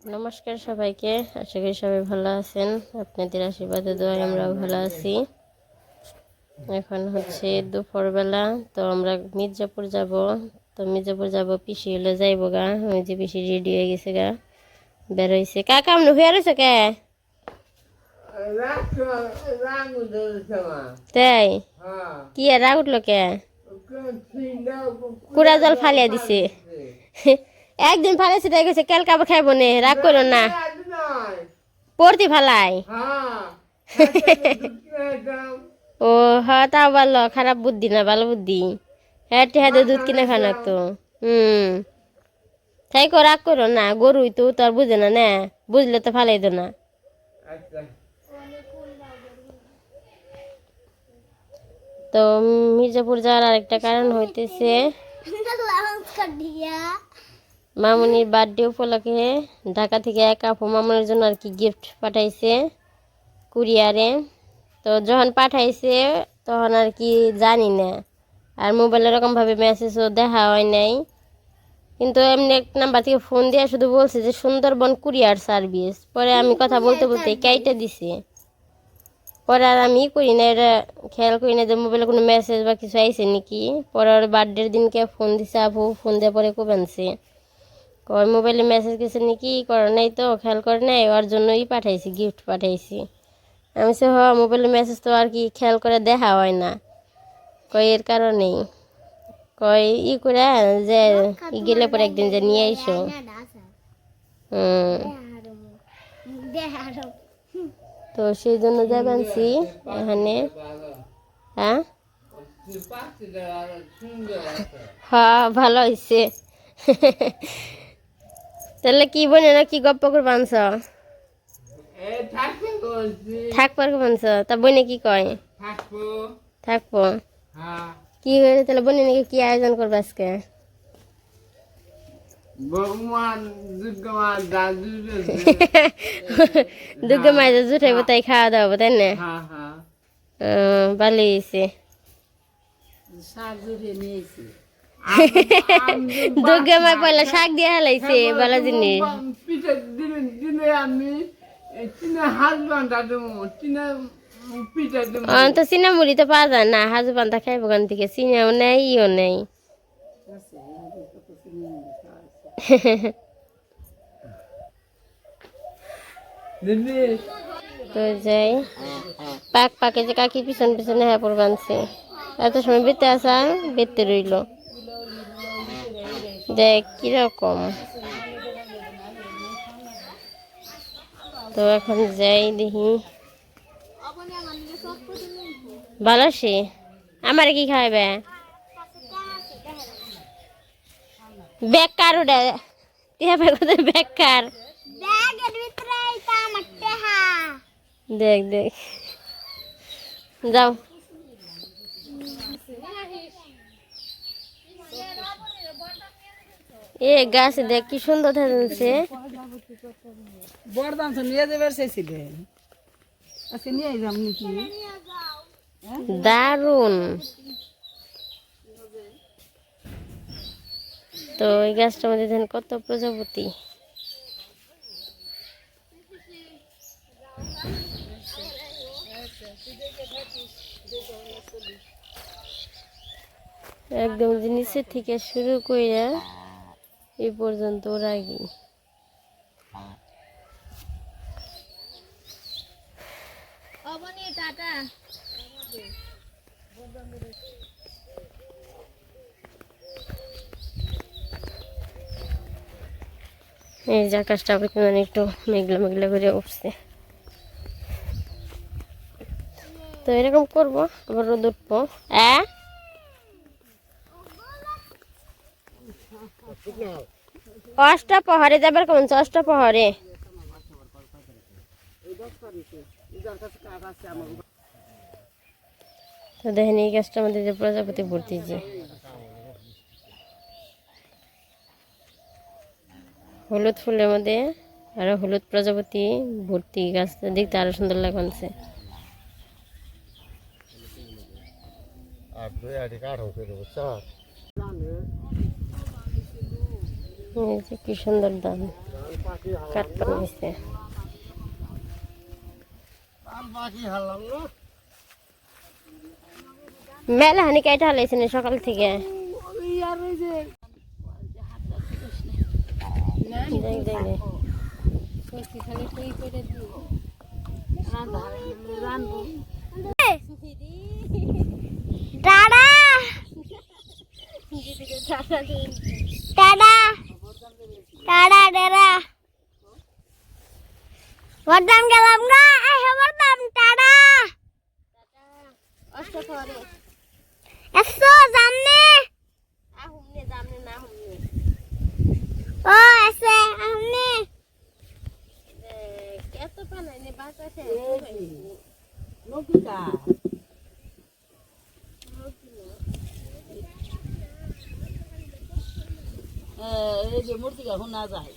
নমস্কার সবাইকে আশা করি সবাই ভালো আছেন। আপনাদের আশীর্বাদে দোয়ায় আমরাও ভালো আছি। এখন হচ্ছে দুপুরবেলা তো আমরা মির্জাপুর যাব। তো মির্জাপুর যাব পিসি হলে যাইব গা। ওই যে পিসি রেডি হয়ে গেছে গা। বেরোইছে। কা কামড় হয়ে রয়েছে কে? তাই? কি আর রাগ উঠল কে? কুড়া জল ফালিয়া দিছে। একদিন ফালাইছে তাই গেছে কেল কাবা খাইব নে, রাগ করো না। পড়তি ফালাই ও হ্যাঁ তাও ভালো, খারাপ বুদ্ধি না, ভালো বুদ্ধি। হ্যাঁ টেহাতে দুধ কিনে খানা তো, হুম। তাই কো, রাগ করো না, গরুই তো তোর বুঝে না না। বুঝলে তো ফালাই দো না। তো মির্জাপুর যাওয়ার আরেকটা কারণ হইতেছে মামুনির বার্থডে উপলক্ষে ঢাকা থেকে এক আপু মামুনির জন্য আর কি গিফট পাঠাইছে কুরিয়ারে। তো যখন পাঠাইছে তখন আর কি জানি না। আর মোবাইলে এরকমভাবে মেসেজও দেখা হয় নাই। কিন্তু এমনি এক নাম্বার থেকে ফোন দিয়ে শুধু বলছে যে, সুন্দরবন কুরিয়ার সার্ভিস পরে আমি কথা বলতে বলতে কেটে দিছে। পরে আর আমি করি না এটা খেয়াল করি না যে মোবাইলে কোনো মেসেজ বা কিছু আইছে নাকি। পরে ওর বার্থডের দিনকে ফোন দিছে আপু ফোন দিয়ে পরে কোবানছে ওর মোবাইলে মেসেজ গেছে নাকি করে নাই তো খেয়াল করে নাই ওর জন্যই পাঠাইছি গিফট পাঠাইছি। আমি সে হ মোবাইলে মেসেজ তো আর কি খেয়াল করে দেখা হয় না। কই এর কারণেই। কই ই করে যে ই গেলে পরে একদিন যে নিয়ে আইসো। হুম। তো সেই জন্য যাবানছি এখানে। হ্যাঁ? হ্যাঁ ভালো হয়েছে তাহলে কি বনে না কি গপ্প করে বানছ থাকবার বানছ? তা বনে কি কয়? থাকব। কি হয়েছে? তাহলে বনে নাকি কি আয়োজন করবে আজকে? দুর্গা মায়ের জুটাইবো তাই খাওয়া দাওয়া হব, তাই না? হ্যাঁ হ্যাঁ। ভালোই হয়েছে। দুর্গা মা পয়লা শাক দিয়ে হালাইছে ভালো জিনিস পিঠে দিনে আমি হাত বান্ধা দেবো তো চিনা মুড়ি তো পাওয়া যায় না হাজু পান্তা খাইব ওখান থেকে? চিনাও নেই ইও নেই। তো যাই পাক পাকে যে কাকি পিছন পিছনে হ্যাঁ পর বানছে এত সময় বেতে আসা বেতে রইল। দেখ কীরকম? তো এখন যাই দেখি। ভালো সে আমার কি খাইবে? বেকার ওটা। বেকার। দেখ দেখ। যাও। এ গাছ দেখ কি সুন্দর থাকছে তো নিয়ে যাবে নিয়ে যাম নাকি? দারুণ তো এই গাছটার মধ্যে দেখেন কত প্রজাপতি। একদম যে নিচের থেকে শুরু করে এই পর্যন্ত রাগি এই যে আকাশটা আবার কেমন একটু মেঘলা মেঘলা করে উঠছে। তো এরকম করব আবার রোদ উঠবো। হ্যাঁ অষ্টপহরে যাবার কেমন অষ্টপহরে তো দেখেন এই গাছটার মধ্যে যে প্রজাপতি ভর্তি যে হলুদ ফুলের মধ্যে আরও হলুদ প্রজাপতি ভর্তি গাছটা দেখতে আরও সুন্দর লাগছে। আর দুই আড়ি কাঠও করে বুঝছ? এই যে কি সুন্দর দাম। কাঠ বানাইছে আর বাকি হারলাম না মেলা হানি কাইটা হালাইছে না সকাল থেকে ওই আর ওই যে দেখ দেখ দেখ। সত্যি খালি কই করে দিও রান্না রান্না টাটা টাটা টাটা বর্দাম গেলাম গা এই হে বর্দাম টাটা। এসো সামনে ও এসে আমনে নকিতা এই যে মূর্তি এখন না যায়।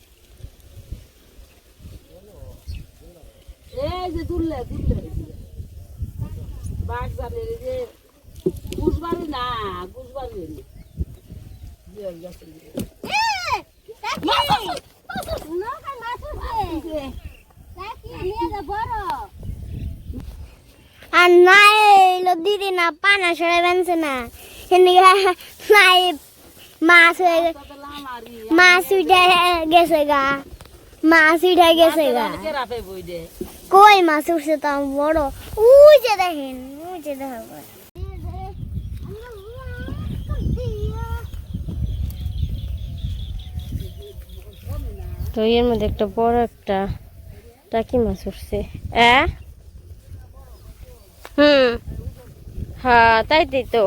এই যে দুললে দুললে বাঘ জানে যে গুজবাড়ি না গুজবাড়ি গেছে আর নাই এলো দিদি না পানা সরে বেনছে না। নাই মাছ হয়ে গে- মাছ উঠে গেছে গা। মাছ উঠে গেছে গা। কই মাছ উঠছে তো বড়? উই যে দেখেন উই যে তো এর মধ্যে একটা বড় একটা টাকি মাছ উঠছে। এ হুম। হ্যাঁ তাই তাই তো।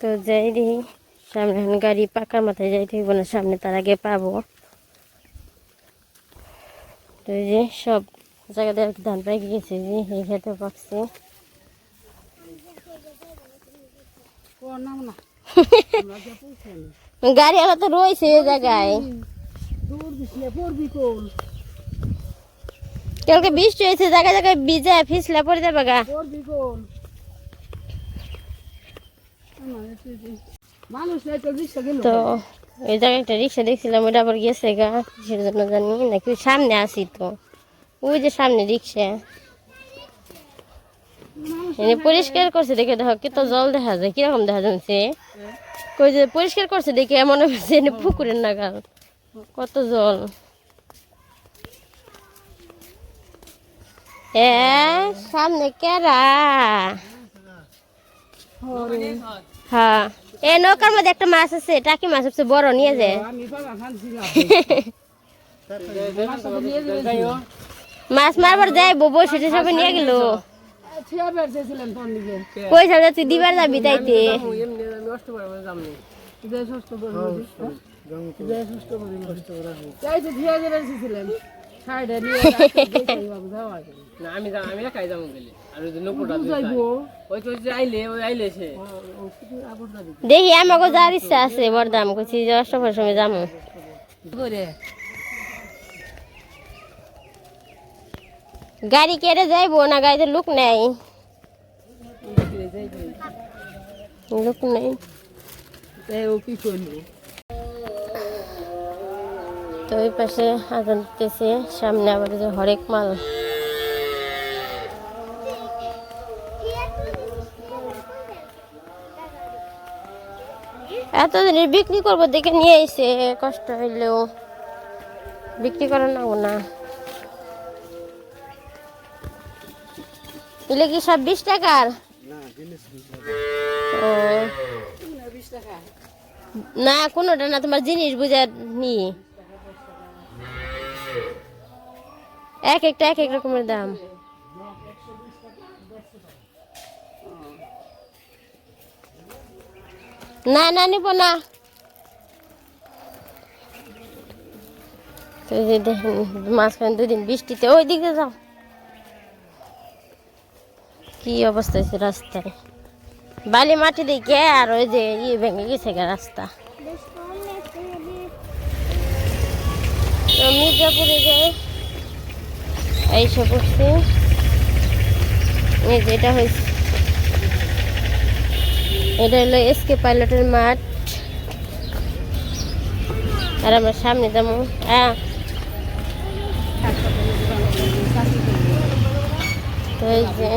তো যাই দেখি সামনে এখন গাড়ি পাকার মাথায় যাইতে হইব না সামনে তার আগে পাবো। তো এই যে সব জায়গাতে আর ধান পেকে গেছে যে এই খেতে পাকছে। গাড়ি আলা তো রয়েছে এই জায়গায়। কালকে বৃষ্টি হয়েছে জায়গায় জায়গায় ভিজে ফিসলা পড়ে যাবে গা পড়বি কোন মানুষ নাই তো ওই জায়গায় একটা রিক্সা দেখছিলাম, ওটা আবার গেছে গা, কিসের জন্য জানি, নাকি সামনে আসি তো। ওই যে সামনে রিক্সা। পরিষ্কার করছে দেখে, দেখো, কত জল দেখা যায়, কীরকম দেখা যাচ্ছে কই যে পরিষ্কার করছে দেখে মনে হচ্ছে পুকুরের নাগাল। কত জল। এ, সামনে কেরা? হ্যাঁ। এ, নৌকার মধ্যে একটা মাছ আছে টাকি মাছ? আছে বড়, নিয়ে যায় মাছ মারবার যাই বসে সবাই নিয়ে গেল। সাথে তুই দিবার যাবি তাইতে? আমি আমি একাই যাব দেখি আমাকে যাওয়ার ইচ্ছা আছে বরদাম কইছি যে অষ্টমের সময় যাব গাড়ি কেটে যাইবো না গাড়িতে লোক নেই। লোক নেই। তো ওই পাশে আজান দিতেছে সামনে আবার যে হরেক মাল। এতদিনে বিক্রি করব দেখে নিয়ে এসে কষ্ট হইলেও। বিক্রি করে নেব না। এলে কি সব বিশ টাকার? ও। না কোনোটা না তোমার জিনিস বুঝে নি। এক একটা এক এক রকমের দাম। না না নিব না। দেখেন, মাঝখানে দুদিন বৃষ্টিতে ওই দিকে যাও। কি অবস্থা হয়েছে রাস্তায়? বালি মাটি দেখে আর ওই যে ইয়ে ভেঙে গেছে রাস্তা। মির্জাপুরে যে এইসব উঠছে এই যে এটা হয়েছে এটা হলো এসকে পাইলটের মাঠ। আর আমরা সামনে যাব হ্যাঁ তো এই যে।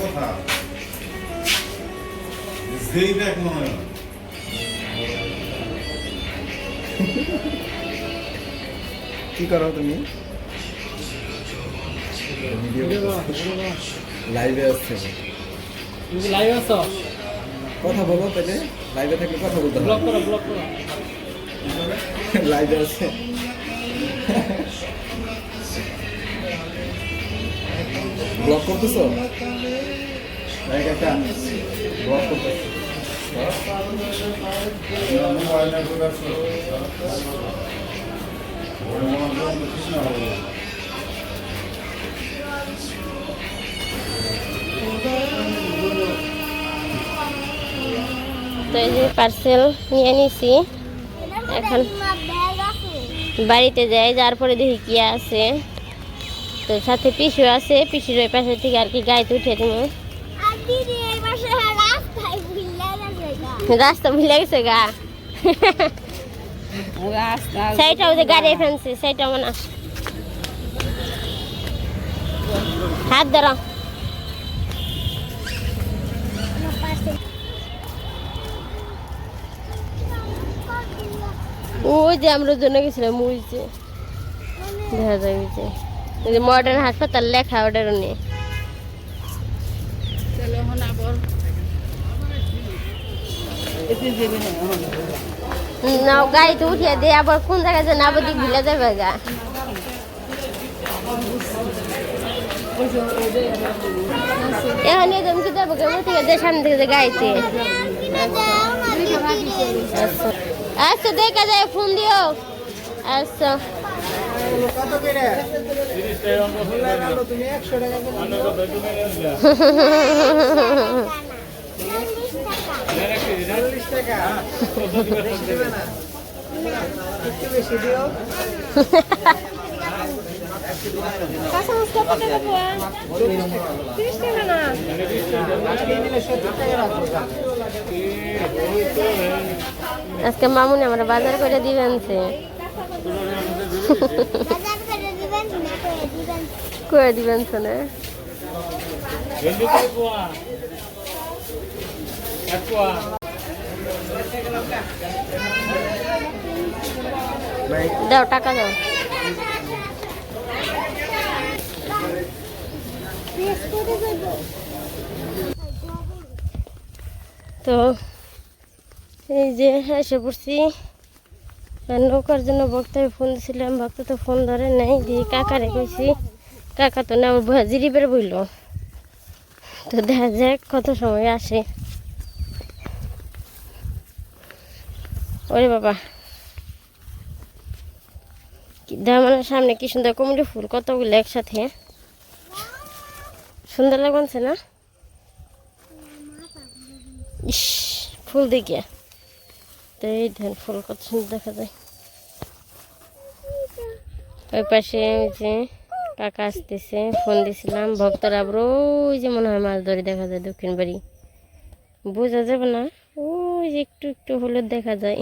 কথা। যেই দেখ মনে হয়। কি করো তুমি? লাইভে আসছে। তুমি লাইভ আছো? কথা বলো তাহলে। লাইভে থাকলে কথা বলতে ব্লক করো ব্লক করো। লাইভে আসছে। ব্লক করতেছো? লাইক একটা ব্লক করতেছো। তো এই যে পার্সেল নিয়ে নিছি। এখন বাড়িতে যাই যার পরে দেখি কি আছে। তো সাথে পিসু আছে, পিসুর পাশে থেকে আর কি গাড়িতে উঠে দিব আর দিদি এই পাশে রাস্তায় ভুলে গেছে গা রাস্তা ভুলে গেছে গা। সেইটা ওই যে গাড়ি ফেলছে সেইটা মনে। হাত ধরো। ওই যে আমরা জন্য গেছিলাম, ওই যে। দেখা যায়, ওই যে। মডার্ন হাসপাতাল লেখা ওটার নিয়ে এতে যাবে না না গাড়িতে উঠিয়ে দিয়ে আবার কোন জায়গায় যেন আবার দিক ভুলে যাবে গা। এখন জমি যাব কেমন থেকে সামনে গাড়িতে। আচ্ছা আচ্ছা দেখা যায় ফোন দিও। আচ্ছা। আজকে মামুনি আমরা বাজার করে দিবেন সে বাজার করে দিবেন না করে দিবেন শোনে ভেন্ডি কত পোয়া এক পোয়া দাও, টাকা দাও। তো, এই যে এসে পড়ছি। নৌকার জন্য ভক্তকে ফোন দিছিলাম, ভক্ত তো ফোন ধরে নাই, দিয়ে কাকারে কইছি, কাকা তো না বের বইল। তো দেখা যাক কত সময় আসে। ওরে বাবা। আমার সামনে কি সুন্দর কমলি ফুল, কতগুলো একসাথে? সুন্দর লাগছে না? ইস, ফুল দেখে। তো এই ধান ফুল কত সুন্দর দেখা যায়। ওই পাশে যে কাকা আসতেছে, ফোন দিছিলাম, ভক্তরা আবার ওই যে মনে হয় মাছ ধরে দেখা যায় দক্ষিণ বাড়ি। বোঝা যাবে না? ওই যে একটু একটু হলুদ দেখা যায়।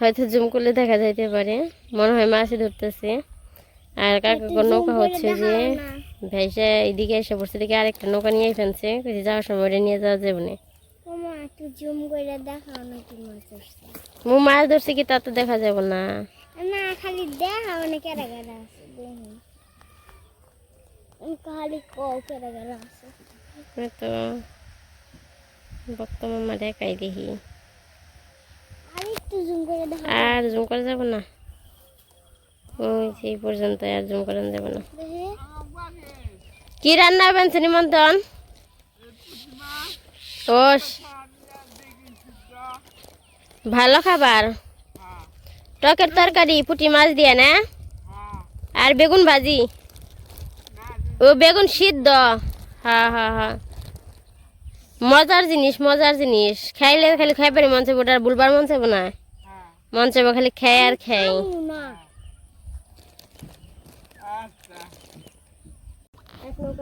হয়তো জুম করলে দেখা যাইতে পারে। মনে হয় মাছই ধরতেছে। আর কাকা নৌকা হচ্ছে যে ভেসে এদিকে এসে পড়ছে দেখে আরেকটা নৌকা নিয়ে ফেলছে। যাওয়ার সময় ওটা নিয়ে যাওয়া যাবে না। মাছ আসছে মু মাছ ধরছি কি তা তো দেখা যাবে না। খালি খালি কেরা আছে। তো মামা দেখাই দেখি। আর জুম করে করা যাবে না? ওই এই পর্যন্ত আর জুম করানো যাবে না। কি রান্না হবেন নিমন্ত্রণ ও ভালো খাবার? টকের তরকারি পুটি মাছ দিয়ে না? আর বেগুন ভাজি? ও বেগুন সিদ্ধ। হ্যাঁ হ্যাঁ হ্যাঁ মজার জিনিস মজার জিনিস। খাইলে খালি খাইবারই মন চাইব ওটা আর বুলবার চাইব না। মন খালি খাই আর খাই। এক পরে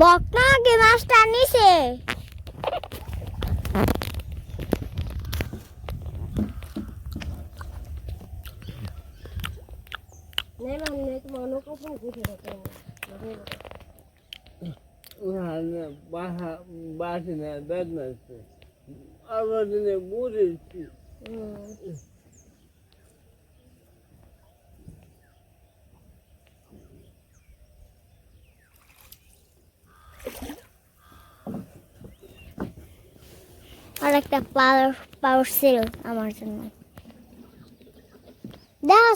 বকনা আগে মাছটা নিছে নেই মানে তোমার নৌকা ফোন উঠে থাকে ওখানে বাসা বাসি না বেদনা আবার দিনে বুঝেছি আর একটা পাওয়ার পাওয়ার ছিল আমার জন্য। দেখা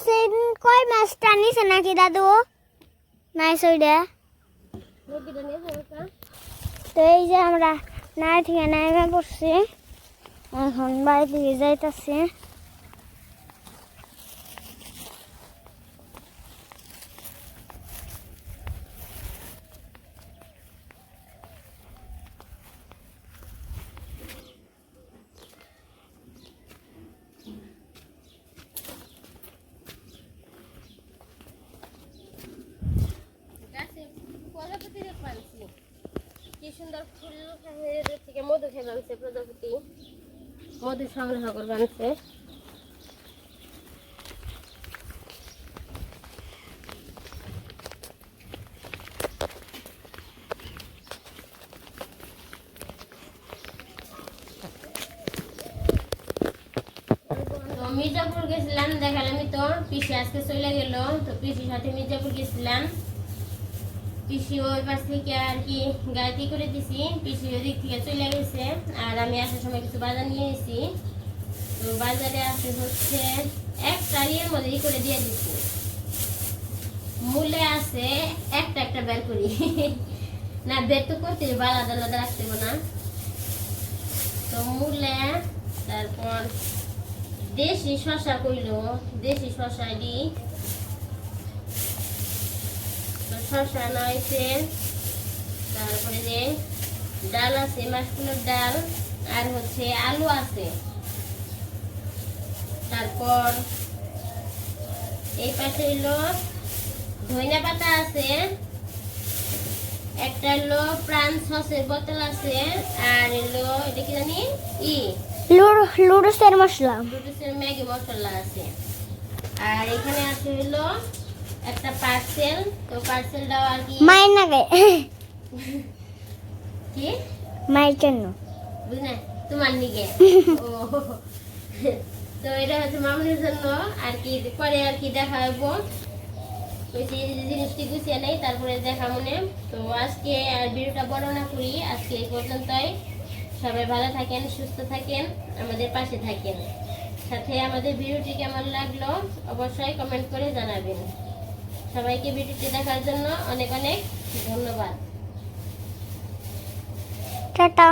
কয় মাছটা নিছে নাকি দাদু? নাই ওইটা তো এই যে আমরা নাই থেকে নেমে পড়ছি। এখন বাড়ি থেকে যাইতাছি। সুন্দর ফুল থেকে মধু খেয়ে আনছে প্রজাপতি। মধু সংগ্রহ করবে আনছে। তো মির্জাপুর গেছিলাম দেখালামই তো, পিসি আজকে চলে গেল, তো পিসির সাথে মির্জাপুর গেছিলাম। পিসি ওই পাশ থেকে আর কি গাড়ি করে দিছি পিসি ওই দিক থেকে চলে গেছে। আর আমি আসার সময় কিছু বাজার নিয়ে এসেছি। তো বাজারে আছে হচ্ছে একটা ইয়ের মধ্যে ই করে দিয়ে দিছি। মূলে আছে একটা একটা বের করি। না বের তো করতে হবে, আলাদা আলাদা রাখতে না। তো মূলে তারপর দেশি শশা কইলো দেশি শশা দি। তো শশা নয়ছে তারপরে যে ডাল আছে মাসকুলোর ডাল আর হচ্ছে আলু আছে। তারপর এই পাশে হইল ধনিয়া পাতা আছে। একটা হলো প্রাণ সসের বোতল আছে আর হলো এটা কি জানি? ই। লুডো লুডোসের মশলা। নুডলসের ম্যাগি মশলা আছে। আর এখানে আছে হলো একটা পার্সেল তো পার্সেলটাও আর কি মায়ের নাগে কি? মায়ের জন্য। বুঝলে? তোমার নিগে। ও। তো এটা হচ্ছে মামুনির জন্য। আর কি পরে আর কি দেখা যে জিনিসটি গুছিয়ে নেই তারপরে দেখা মনে তো আজকে আর ভিডিওটা বড় না করি আজকে এই পর্যন্তই। সবাই ভালো থাকেন সুস্থ থাকেন আমাদের পাশে থাকেন। সাথে আমাদের ভিডিওটি কেমন লাগল অবশ্যই কমেন্ট করে জানাবেন। সবাইকে ভিডিওটি দেখার জন্য অনেক অনেক ধন্যবাদ। টাটা।